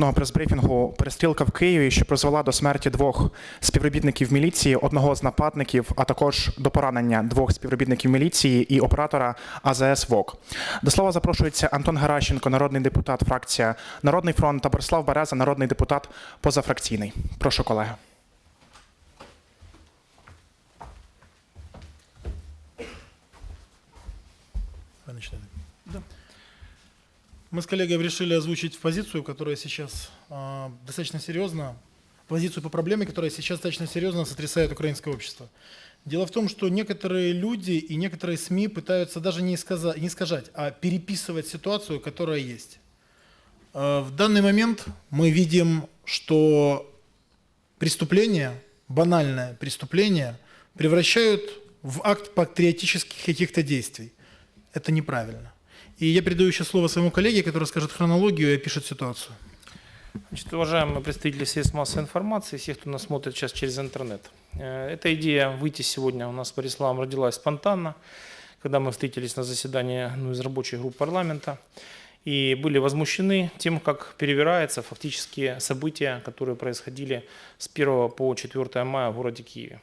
наступного прес-брифінгу перестрілка в Києві, що призвела до смерті двох співробітників міліції, одного з нападників, а також до поранення двох співробітників міліції і оператора АЗС ВОК. До слова запрошується Антон Геращенко, народний депутат, фракція Народний фронт та Борислав Береза, народний депутат позафракційний. Прошу, колеги. Мы с коллегой решили озвучить позицию, которая сейчас а, достаточно серьезно, позицию по проблеме, которая сейчас достаточно серьезно сотрясает украинское общество. Дело в том, что некоторые люди и некоторые СМИ пытаются даже не, сказа- не искажать, а переписывать ситуацию, которая есть. А, В данный момент мы видим, что преступление, банальное преступление, превращают в акт патриотических каких-то действий. Это неправильно. И я передаю еще слово своему коллеге, который скажет хронологию и опишет ситуацию. Значит, уважаемые представители средств массовой информации, все, кто нас смотрит сейчас через интернет. Э, Эта идея выйти сегодня у нас с Бориславом родилась спонтанно, когда мы встретились на заседании одной из рабочих групп парламента и были возмущены тем, как перевираются фактически события, которые происходили с 1 по 4 мая в городе Киеве.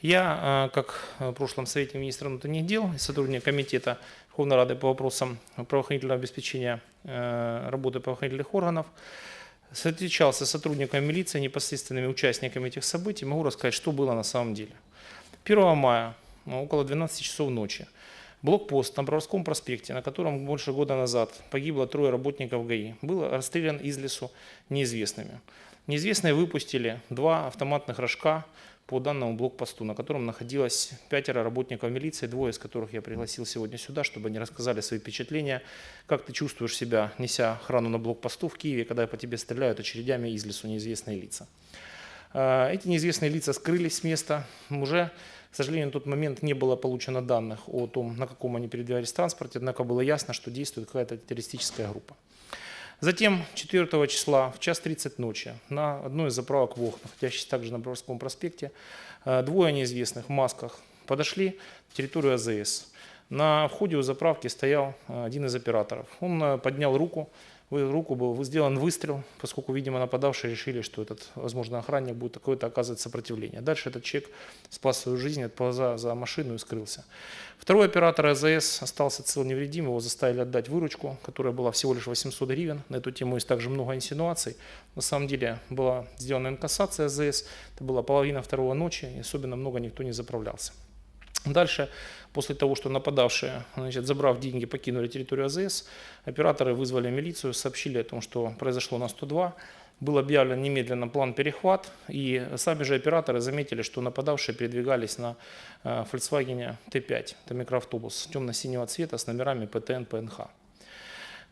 Я, э, как в прошлом Совете министров внутренних дел и сотрудник комитета Верховной Рады по вопросам правоохранительного обеспечения э, работы правоохранительных органов, встречался с сотрудниками милиции, непосредственными участниками этих событий, могу рассказать, что было на самом деле. 1 мая, ну, около 12 часов ночи, блокпост на Броварском проспекте, на котором больше года назад погибло трое работников ГАИ, был расстрелян из лесу неизвестными. Неизвестные выпустили два автоматных рожка по данному блокпосту, на котором находилось пятеро работников милиции, двое из которых я пригласил сегодня сюда, чтобы они рассказали свои впечатления, как ты чувствуешь себя, неся охрану на блокпосту в Киеве, когда по тебе стреляют очередями из лесу неизвестные лица. Э, Эти неизвестные лица скрылись с места. Уже, к сожалению, на тот момент не было получено данных о том, на каком они передвигались транспорте, однако было ясно, что действует какая-то террористическая группа. Затем 4 числа в час 30 ночи на одной из заправок ВОХ, находящейся также на Броварском проспекте, э, двое неизвестных в масках подошли на территорию АЗС. На входе у заправки стоял э, один из операторов. Он э, поднял руку, руку был сделан выстрел, поскольку, видимо, нападавшие решили, что этот, возможно, охранник будет какое-то оказывать сопротивление. Дальше этот человек спас свою жизнь, отползая за машину и скрылся. Второй оператор АЗС остался цел невредим, его заставили отдать выручку, которая была всего лишь 800 гривен. На эту тему есть также много инсинуаций. На самом деле была сделана инкассация АЗС, это была половина второго ночи, и особенно много никто не заправлялся. Дальше, после того, что нападавшие, значит, забрав деньги, покинули территорию АЗС, операторы вызвали милицию, сообщили о том, что произошло на 102. Был объявлен немедленно план перехват, и сами же операторы заметили, что нападавшие передвигались на э, Volkswagen Т5, это микроавтобус темно-синего цвета с номерами ПТН, ПНХ.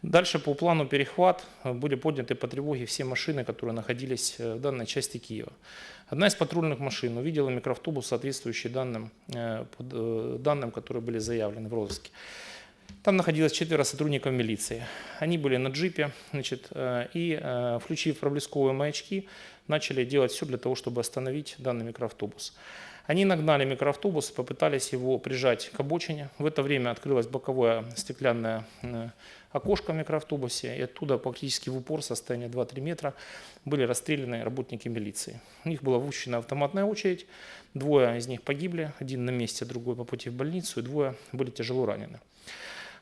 Дальше по плану перехват были подняты по тревоге все машины, которые находились э, в данной части Киева. Одна из патрульных машин увидела микроавтобус, соответствующий данным, э, э, данным, которые были заявлены в розыске. Там находилось четверо сотрудников милиции. Они были на джипе, значит, и, включив проблесковые маячки, начали делать все для того, чтобы остановить данный микроавтобус. Они нагнали микроавтобус, попытались его прижать к обочине. В это время открылось боковое стеклянное э, окошко в микроавтобусе, и оттуда практически в упор, состояние 2-3 метра, были расстреляны работники милиции. У них была выпущена автоматная очередь, двое из них погибли, один на месте, другой по пути в больницу, и двое были тяжело ранены.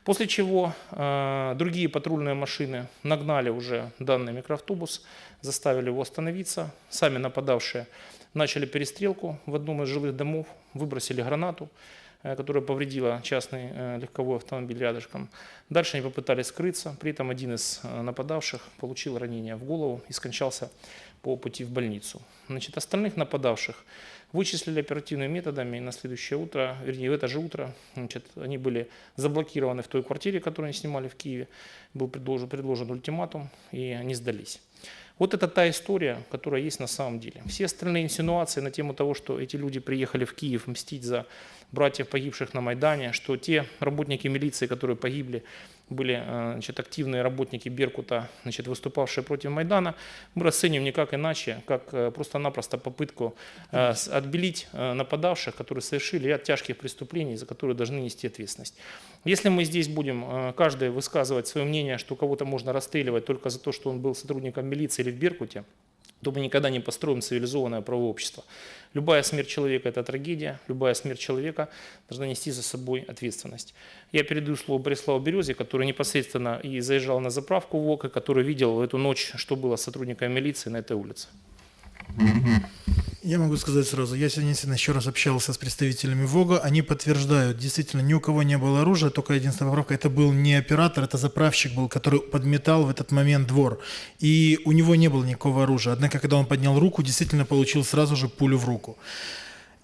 После чего э, другие патрульные машины нагнали уже данный микроавтобус, заставили его остановиться. Сами нападавшие начали перестрелку в одном из жилых домов, выбросили гранату, э, которая повредила частный э, легковой автомобиль рядышком. Дальше они попытались скрыться, при этом один из э, нападавших получил ранение в голову и скончался по пути в больницу. Значит, остальных нападавших вычислили оперативными методами, и на следующее утро, вернее, в это же утро, значит, они были заблокированы в той квартире, которую они снимали в Киеве. Был предложен, предложен ультиматум, и они сдались. Вот это та история, которая есть на самом деле. Все остальные инсинуации на тему того, что эти люди приехали в Киев мстить за братьев, погибших на Майдане, что те работники милиции, которые погибли, были э, значит, активные работники Беркута, значит, выступавшие против Майдана, мы расцениваем никак иначе, как э, просто-напросто попытку э, отбелить нападавших, которые совершили ряд тяжких преступлений, за которые должны нести ответственность. Если мы здесь будем каждый высказывать свое мнение, что кого-то можно расстреливать только за то, что он был сотрудником милиции или в Беркуте, то мы никогда не построим цивилизованное правовое общество. Любая смерть человека – это трагедия, любая смерть человека должна нести за собой ответственность. Я передаю слово Бориславу Березе, который непосредственно и заезжал на заправку ВОК, и который видел в эту ночь, что было с сотрудниками милиции на этой улице. Я могу сказать сразу, я сегодня действительно еще раз общался с представителями ВОГа, они подтверждают, действительно, ни у кого не было оружия, только единственная поправка, это был не оператор, это заправщик был, который подметал в этот момент двор, и у него не было никакого оружия, однако, когда он поднял руку, действительно получил сразу же пулю в руку.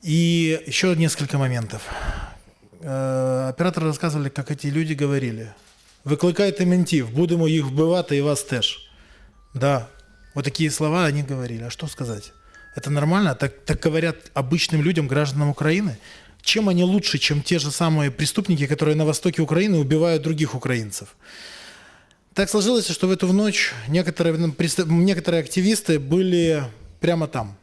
И еще несколько моментов. Е, Операторы рассказывали, как эти люди говорили. Викликайте ментів, будемо їх вбивати і вас теж. Да, вот такие слова они говорили. А что сказать? Это нормально? Так, так говорят обычным людям, гражданам Украины? Чем они лучше, чем те же самые преступники, которые на востоке Украины убивают других украинцев? Так сложилось, что в эту ночь некоторые, некоторые активисты были прямо там.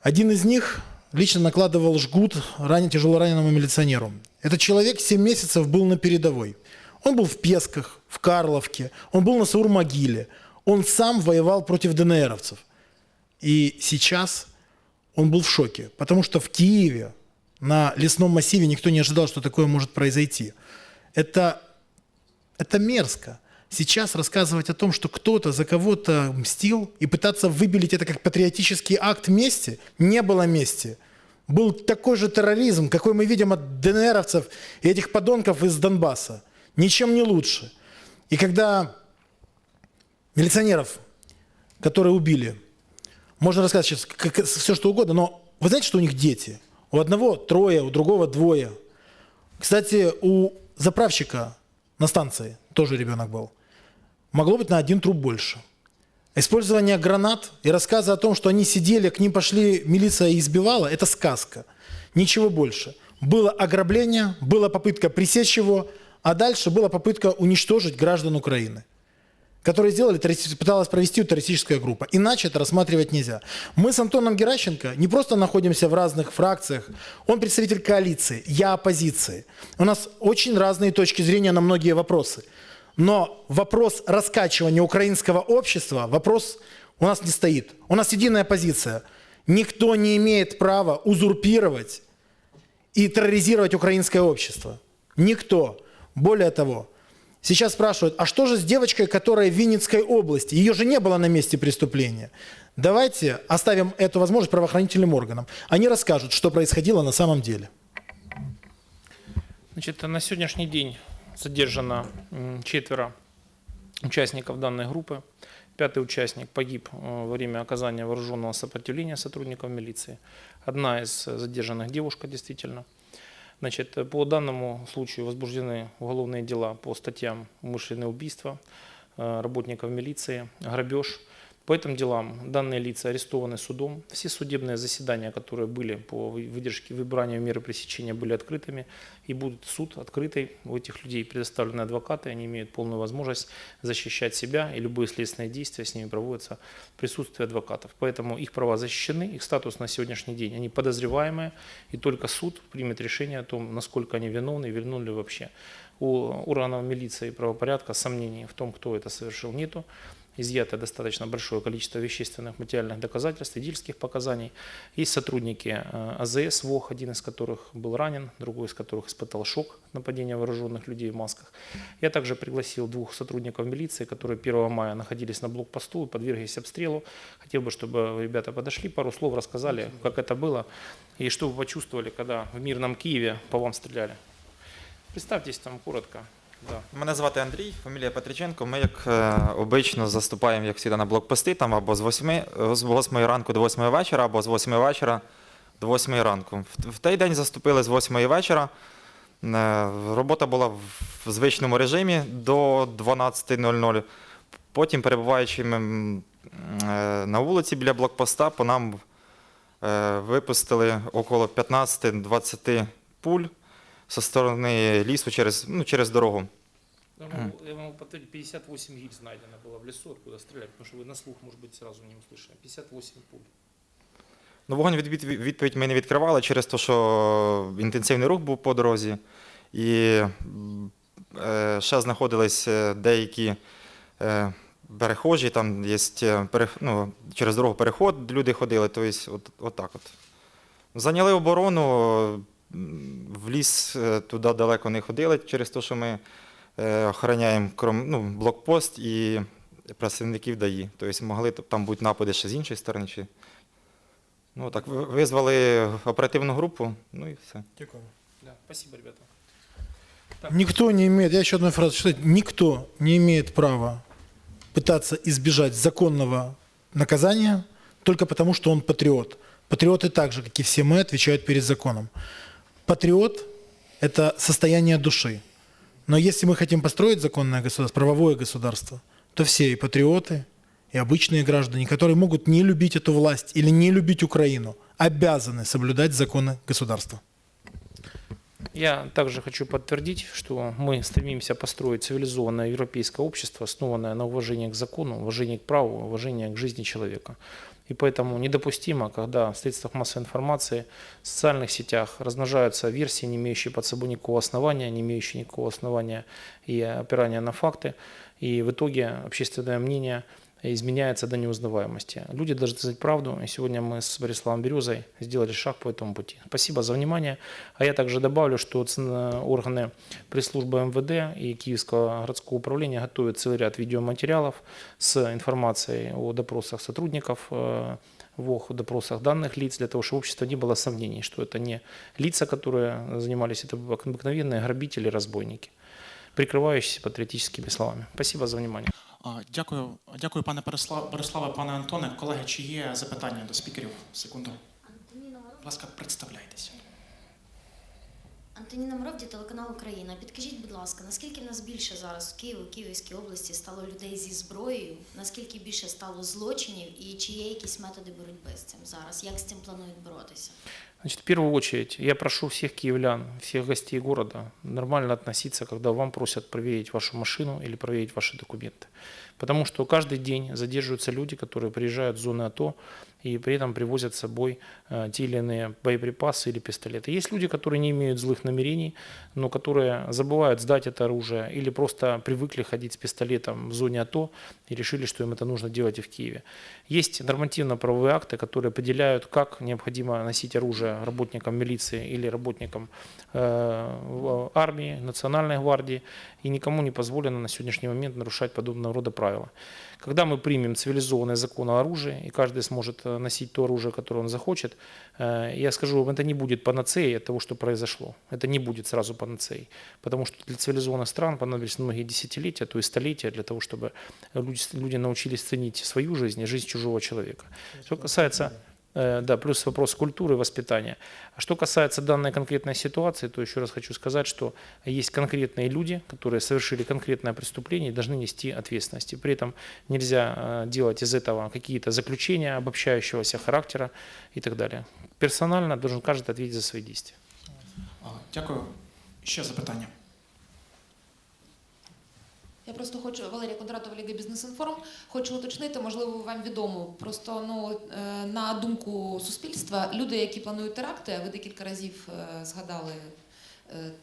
Один из них лично накладывал жгут ранее тяжело раненому милиционеру. Этот человек 7 месяцев был на передовой. Он был в Песках, в Карловке, он был на Саур-могиле. Он сам воевал против ДНРовцев. И сейчас он был в шоке, потому что в Киеве, на лесном массиве, никто не ожидал, что такое может произойти. Это это мерзко. Сейчас рассказывать о том, что кто-то за кого-то мстил и пытаться выбелить это как патриотический акт мести, не было мести. Был такой же терроризм, какой мы видим от ДНРовцев и этих подонков из Донбасса. Ничем не лучше. И когда милиционеров, которые убили, можно рассказать сейчас все, что угодно, но вы знаете, что у них дети? У одного трое, у другого двое. Кстати, у заправщика на станции тоже ребенок был. Могло быть на один труп больше. Использование гранат и рассказы о том, что они сидели, к ним пошли, милиция и избивала, это сказка. Ничего больше. Было ограбление, была попытка пресечь его, а дальше была попытка уничтожить граждан Украины которые сделали, пыталась провести террористическая группа. Иначе это рассматривать нельзя. Мы с Антоном Геращенко не просто находимся в разных фракциях, он представитель коалиции, я оппозиции. У нас очень разные точки зрения на многие вопросы. Но вопрос раскачивания украинского общества, вопрос у нас не стоит. У нас единая позиция. Никто не имеет права узурпировать и терроризировать украинское общество. Никто. Более того, сейчас спрашивают, а что же с девочкой, которая в Винницкой области? Ее же не было на месте преступления. Давайте оставим эту возможность правоохранительным органам. Они расскажут, что происходило на самом деле. Значит, на сегодняшний день задержано четверо участников данной группы. Пятый участник погиб э, во время оказания вооруженного сопротивления сотрудников милиции. Одна из задержанных девушка действительно. Значит, по данному случаю возбуждены уголовные дела по статьям умышленное убийство э, работников милиции, грабеж. По этим делам данные лица арестованы судом. Все судебные заседания, которые были по вы- выдержке выбрания меры пресечения, были открытыми. И будет суд открытый. У этих людей предоставлены адвокаты. Они имеют полную возможность защищать себя. И любые следственные действия с ними проводятся в присутствии адвокатов. Поэтому их права защищены. Их статус на сегодняшний день. Они подозреваемые. И только суд примет решение о том, насколько они виновны и виновны ли вообще. У органов милиции и правопорядка сомнений в том, кто это совершил, нету изъято достаточно большое количество вещественных материальных доказательств, идильских показаний. Есть сотрудники э, АЗС, ВОХ, один из которых был ранен, другой из которых испытал шок нападения вооруженных людей в масках. Я также пригласил двух сотрудников милиции, которые 1 мая находились на блокпосту и подверглись обстрелу. Хотел бы, чтобы ребята подошли, пару слов рассказали, как это было, и что вы почувствовали, когда в мирном Киеве по вам стреляли. Представьтесь там коротко. Мене звати Андрій, фамілія Петриченко. Ми, як е, обично, заступаємо, як завжди, на блокпости, там або з 8, з 8 ранку до 8 вечора, або з 8 вечора до 8 ранку. В, в той день заступили з 8 вечора. Е, робота була в, в звичному режимі до 12.00. Потім, перебуваючи м, е, на вулиці біля блокпоста, по нам е, випустили около 15-20 пуль зі сторони лісу через, ну, через дорогу. Я могу, я могу повторить, 58 гильз найдено было в лесу, откуда стрелять, потому что вы на слух, может быть, сразу не услышали. 58 пуль. Ну, вогонь від, від, відповідь ми не відкривали через те, що інтенсивний рух був по дорозі. І м, е, ще знаходились е, деякі е, перехожі, там є е, перех, ну, через дорогу переход, люди ходили, тобто от, от так от. Зайняли оборону, м, в ліс е, туди далеко не ходили через те, що ми е, охороняємо кром, ну, блокпост і працівників ДАІ. Тобто могли т- там бути напади ще з іншої сторони. Чи... Ну так, ви- визвали оперативну групу, ну і все. Дякую. Да, спасибо, ребята. Никто не имеет, я еще одну фразу читаю, никто не имеет права пытаться избежать законного наказания только потому, что он патриот. Патриоты так же, как и все мы, отвечают перед законом. Патриот – это состояние души. Но если мы хотим построить законное государство, правовое государство, то все и патриоты, и обычные граждане, которые могут не любить эту власть или не любить Украину, обязаны соблюдать законы государства. Я также хочу подтвердить, что мы стремимся построить цивилизованное европейское общество, основанное на уважении к закону, уважении к праву, уважении к жизни человека. И поэтому недопустимо, когда в средствах массовой информации, в социальных сетях размножаются версии, не имеющие под собой никакого основания, не имеющие никакого основания и опирания на факты. И в итоге общественное мнение изменяется до неузнаваемости. Люди должны знать правду, и сегодня мы с Бориславом Березой сделали шаг по этому пути. Спасибо за внимание. А я также добавлю, что органы пресс-службы МВД и Киевского городского управления готовят целый ряд видеоматериалов с информацией о допросах сотрудников э, о допросах данных лиц, для того, чтобы у общества не было сомнений, что это не лица, которые занимались, это обыкновенные грабители, разбойники, прикрывающиеся патриотическими словами. Спасибо за внимание. А, Дякую, дякую, пане Борислав- Бориславе, пане Антоне. Колеги, чи є запитання до спікерів? Секунду. Антоніна Моров, Будь ласка, представляйтеся. Антоніна Моров, телеканал Україна. Підкажіть, будь ласка, наскільки в нас більше зараз в Києві, в Київській області стало людей зі зброєю? Наскільки більше стало злочинів і чи є якісь методи боротьби з цим зараз? Як з цим планують боротися? Значит, в первую очередь, я прошу всех киевлян, всех гостей города нормально относиться, когда вам просят проверить вашу машину или проверить ваши документы. Потому что каждый день задерживаются люди, которые приезжают в зоны АТО и при этом привозят с собой э, те или иные боеприпасы или пистолеты. Есть люди, которые не имеют злых намерений, но которые забывают сдать это оружие или просто привыкли ходить с пистолетом в зоне АТО и решили, что им это нужно делать и в Киеве. Есть нормативно-правовые акты, которые определяют, как необходимо носить оружие работникам милиции или работникам э, в- армии, национальной гвардии, и никому не позволено на сегодняшний момент нарушать подобного рода правила. Когда мы примем цивилизованный закон о оружии, и каждый сможет э, носить то оружие, которое он захочет, э, я скажу вам, это не будет панацеей от того, что произошло. Это не будет сразу панацеей. Потому что для цивилизованных стран понадобились многие десятилетия, то есть столетия для того, чтобы люди, люди научились ценить свою жизнь и жизнь чужого человека. Что касается Да, плюс вопрос культуры и воспитания. А что касается данной конкретной ситуации, то еще раз хочу сказать, что есть конкретные люди, которые совершили конкретное преступление и должны нести ответственность. И при этом нельзя э, делать из этого какие-то заключения обобщающегося характера и так далее. Персонально должен каждый ответить за свои действия. А, Дякую. Ще запитання. Я просто хочу Валерія Кондратова, Ліга Бізнес-інформ. Хочу уточнити, можливо, вам відомо. Просто ну е, на думку суспільства, люди, які планують теракти, а ви декілька разів е, згадали.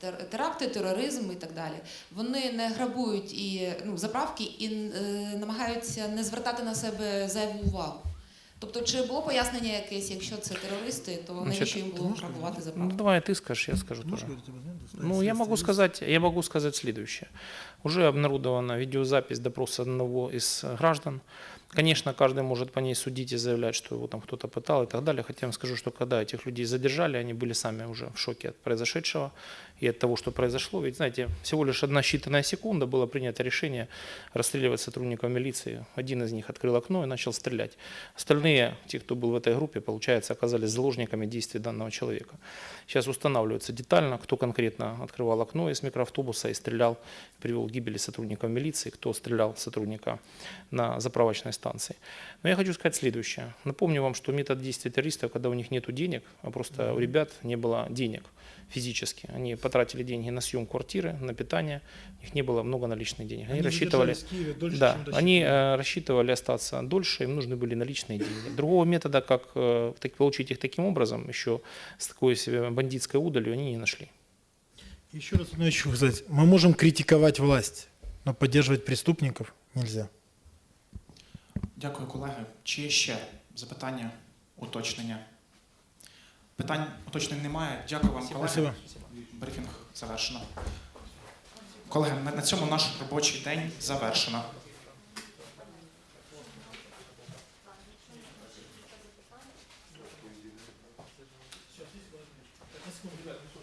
е, Теракти, тероризм і так далі. Вони не грабують і ну заправки і е, намагаються не звертати на себе зайву увагу. Тобто, чи було пояснення якесь, якщо це терористи, то Значить, навіщо їм було грабувати Ну, заправки? давай ты скажешь, я скажу тоже. Ну, я могу сказать, я могу сказать следующее. Уже обнародована видеозапись допроса одного из граждан. Конечно, каждый может по ней судить и заявлять, что его там кто-то пытал и так далее. Хотя я вам скажу, что когда этих людей задержали, они были сами уже в шоке от произошедшего и от того, что произошло. Ведь, знаете, всего лишь одна считанная секунда было принято решение расстреливать сотрудников милиции. Один из них открыл окно и начал стрелять. Остальные, те, кто был в этой группе, получается, оказались заложниками действий данного человека. Сейчас устанавливается детально, кто конкретно открывал окно из микроавтобуса и стрелял, привел к гибели сотрудников милиции, кто стрелял сотрудника на заправочной. Но я хочу сказать следующее. Напомню вам, что метод действия террористов, когда у них нет денег, а просто у ребят не было денег физически, они потратили деньги на съем квартиры, на питание, у них не было много наличных денег. Они, Они рассчитывали, Киеве дольше, да, они э, рассчитывали остаться дольше, им нужны были наличные деньги. Другого метода, как э, так, получить их таким образом, еще с такой себе бандитской удалью, они не нашли. Еще раз хочу сказать. Мы можем критиковать власть, но поддерживать преступников нельзя. Дякую, колеги. Чи є ще запитання, уточнення? Питань уточнень немає. Дякую вам, колеги. Брифінг завершено. Колеги, на цьому наш робочий день завершено.